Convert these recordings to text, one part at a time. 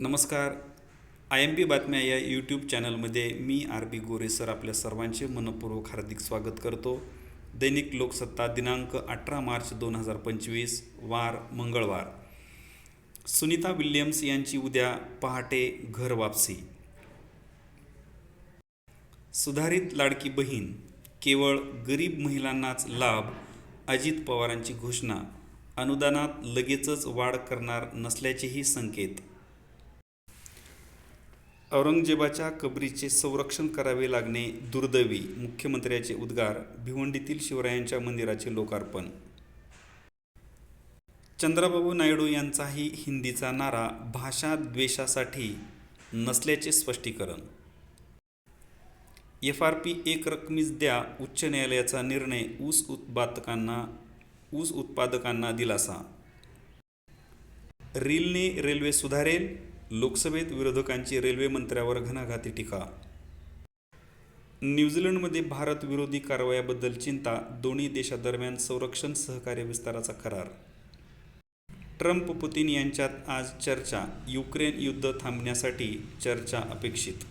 नमस्कार. I am P बातम्या या यूट्यूब चॅनलमध्ये मी आर बी गोरे सर आपल्या सर्वांचे मनपूर्वक हार्दिक स्वागत करतो. दैनिक लोकसत्ता दिनांक अठरा मार्च दोन हजार पंचवीस वार मंगळवार. सुनीता विल्यम्स यांची उद्या पहाटे घर वापसी. सुधारित लाडकी बहीण केवळ गरीब महिलांनाच लाभ अजित पवारांची घोषणा अनुदानात लगेचच वाढ करणार नसल्याचेही संकेत. औरंगजेबाच्या कबरीचे संरक्षण करावे लागणे दुर्दैवी मुख्यमंत्र्याचे उद्गार भिवंडीतील शिवरायांच्या मंदिराचे लोकार्पण. चंद्राबाबू नायडू यांचाही हिंदीचा नारा भाषा द्वेषासाठी नसल्याचे स्पष्टीकरण. एफ आर पी एक रकमीच द्या उच्च न्यायालयाचा निर्णय ऊस उत्पादकांना ऊस उत्पादकांना दिलासा. रीलने रेल्वे सुधारेल? लोकसभेत विरोधकांची रेल्वे मंत्र्यावर घणाघाती टीका. न्यूझीलंडमध्ये भारत विरोधी कारवायाबद्दल चिंता दोन्ही देशादरम्यान संरक्षण सहकार्य विस्ताराचा करार. ट्रम्प पुतीन यांच्यात आज चर्चा युक्रेन युद्ध थांबण्यासाठी चर्चा अपेक्षित.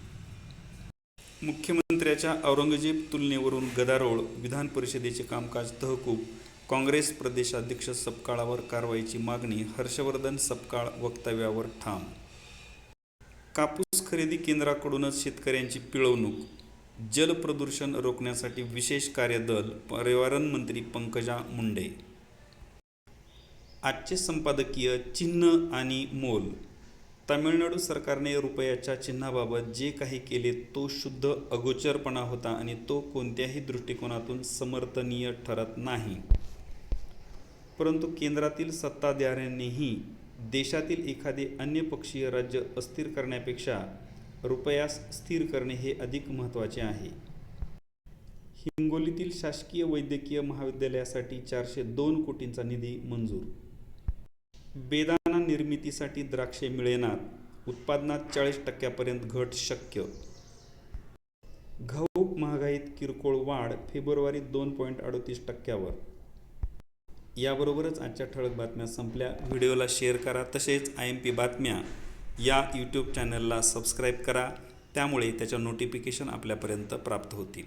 मुख्यमंत्र्याच्या औरंगजेब तुलनेवरून गदारोळ विधान परिषदेचे कामकाज तहकूब काँग्रेस प्रदेशाध्यक्ष सपकाळावर कारवाईची मागणी हर्षवर्धन सपकाळ वक्तव्यावर ठाम कापूस खरेदी केंद्राकडूनच शेतकऱ्यांची पिळवणूक जलप्रदूषण रोखण्यासाठी विशेष कार्यदल पर्यावरण मंत्री पंकजा मुंडे. आजचे संपादकीय चिन्ह आणि मोल तामिळनाडू सरकारने रुपयाच्या चिन्हाबाबत जे काही केले तो शुद्ध अगोचरपणा होता आणि तो कोणत्याही दृष्टिकोनातून समर्थनीय ठरत नाही. परंतु केंद्रातील सत्ताधाऱ्यांनीही देशातील एखादे अन्य पक्षीय राज्य अस्थिर करण्यापेक्षा रुपयास स्थिर करणे हे अधिक महत्त्वाचे आहे. हिंगोलीतील शासकीय वैद्यकीय महाविद्यालयासाठी चारशे दोन कोटींचा निधी मंजूर. बेदाना निर्मितीसाठी द्राक्षे मिळेनात उत्पादनात चाळीस टक्क्यापर्यंत घट शक्य. घाऊक महागाईत किरकोळ वाढ फेब्रुवारी दोन पॉईंट अडतीस टक्क्यावर. याबरोबरच आजच्या ठळक बातम्या संपल्या. व्हिडिओला शेअर करा. तसेच आय एम पी बातम्या या यूट्यूब चॅनलला सबस्क्राईब करा. त्यामुळे त्याच्या नोटिफिकेशन आपल्यापर्यंत प्राप्त होतील.